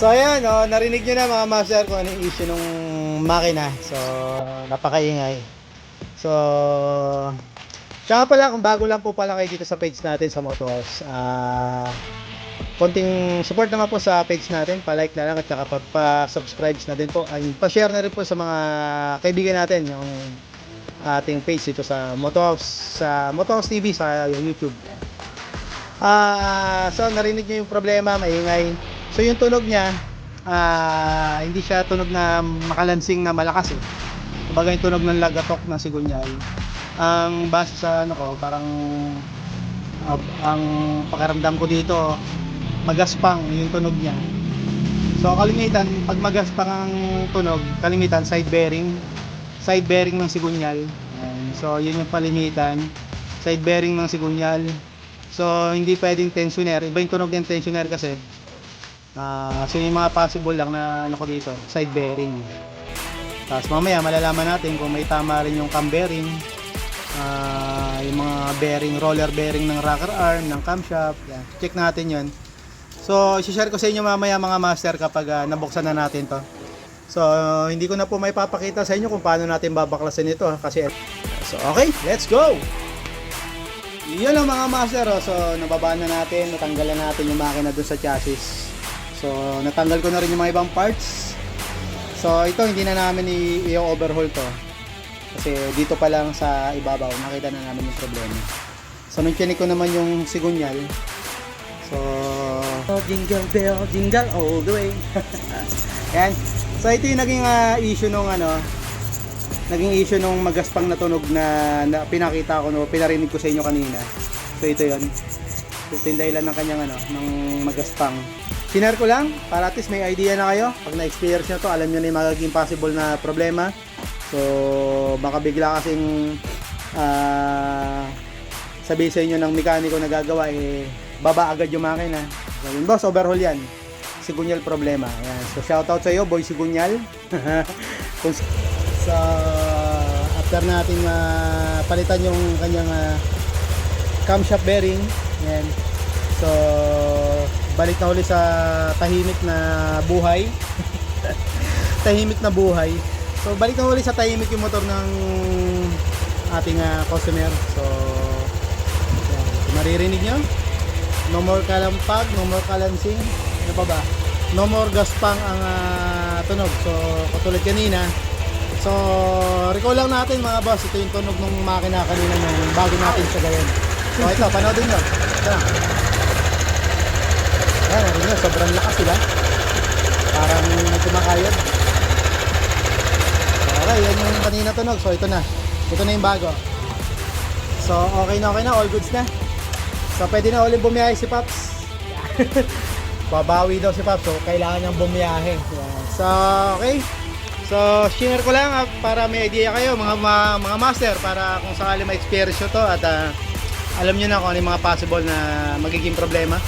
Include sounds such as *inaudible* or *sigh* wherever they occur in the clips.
So ayan, oh, narinig nyo na mga master kung ano yung issue nung makina. So, napakaingay. So, siya pala, kung bago lang po pala kayo dito sa page natin sa Motos, ah, konting support naman po sa page natin, pa-like na lang at saka pa- pa-subscribe na din po. Ay, pa-share na rin po sa mga kaibigan natin yung ating page dito sa Motos, sa Motos TV sa YouTube. Ah, so narinig niyo yung problema, maingay. So yung tunog niya, ah, hindi siya tunog na makalansing na malakas eh. Kumbaga yung tunog ng lagatok na sigunyal. Ang base sa ano ko, parang ah, ang pakiramdam ko dito, magaspang yung tunog niya. So kalimitan, pag magaspang ang tunog, kalimitan side bearing, side bearing ng sigunyal. So yun yung palimitan, side bearing ng sigunyal. So hindi pwedeng tensioner, iba yung tunog ng tensioner kasi. Ah, so yung mga possible lang na ano ko dito, side bearing. Tapos mamaya malalaman natin kung may tama rin yung cam bearing, ah, yung mga bearing, roller bearing ng rocker arm, ng camshaft. Yan. Check natin yun. So, share ko sa inyo mamaya mga master kapag ah, nabuksan na natin to. So, hindi ko na po may papakita sa inyo kung paano natin babaklasin ito ah, kasi So, okay, let's go! Yun ang mga master oh. So, nababa na natin, natanggalan natin yung makina dun sa chassis. So, natanggal ko na rin yung mga ibang parts. So, ito hindi na namin i-overhaul to. Kasi dito pa lang sa ibabaw, nakita na namin yung problema. So, nung chinik ko naman yung sigunyal. So, jingle bell, jingle all the way. *laughs* Yan. So, ito yung naging ah, issue nung ano, naging issue nung magaspang na tunog na, na pinakita ko no, pinarinig ko sa inyo kanina. So, ito yon Ito yung dahilan ng kanyang ano, ng magaspang. Sinare ko lang para at least may idea na kayo. Pag na-experience nyo to, alam nyo na yung magiging possible na problema. So, baka bigla kasing ah sabihin sa inyo ng mekaniko na gagawa, eh, baba agad yung makina. So, yun boss, overhaul yan. Sigunyal problema. Ayan. So, shoutout sa iyo, boy Sigunyal. *laughs* Kung sa after natin ah, palitan yung kanyang ah, camshaft bearing, yan. So, balik na uli sa tahimik na buhay. *laughs* tahimik na buhay. So, balik na uli sa tahimik yung motor ng ating ah, customer. So, yan. Maririnig nyo, no more kalampag, no more kalansing. Ano pa ba? No more gaspang ang ah, tunog. So, katulad kanina, So, recall lang natin mga boss, ito yung tunog ng makina kanina nung bago natin siya gawin. So, ito, panoodin nyo. Ito na. Ayan, narinig nyo, sobrang lakas sila. Parang kumakayod. So, okay, yan yung kanina tunog. So, ito na. Ito na yung bago. So, okay na, okay na. All goods na. So, pwede na ulit bumiyahe si Paps. *laughs* Babawi daw si Paps. So, kailangan niyang bumiyahe. So, okay. So, share ko lang ah, para may idea kayo mga mga, mga master para kung sakali ma-experience nyo to at ah, alam nyo na kung ano yung mga possible na magiging problema.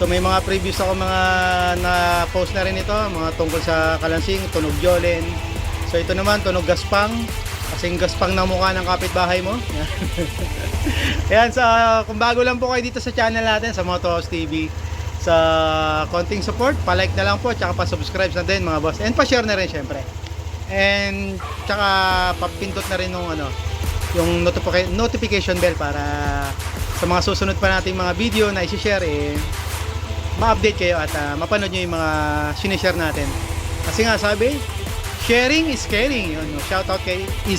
So, may mga previews ako mga na post na rin ito, mga tungkol sa kalansing, tunog jolen. So, ito naman, tunog gaspang. Kasing gaspang ng mukha ng kapitbahay mo. *laughs* Ayan, so kung bago lang po kayo dito sa channel natin, sa Motos TV, sa konting support, pa-like na lang po, tsaka pa-subscribe na din mga boss. And pa-share na rin syempre. And tsaka papindot na rin nung ano, yung notifica- notification bell para sa mga susunod pa nating mga video na i-share eh ma-update kayo at ah, mapanood nyo yung mga sinishare natin. Kasi nga sabi, sharing is caring. Yun, no? shout out kay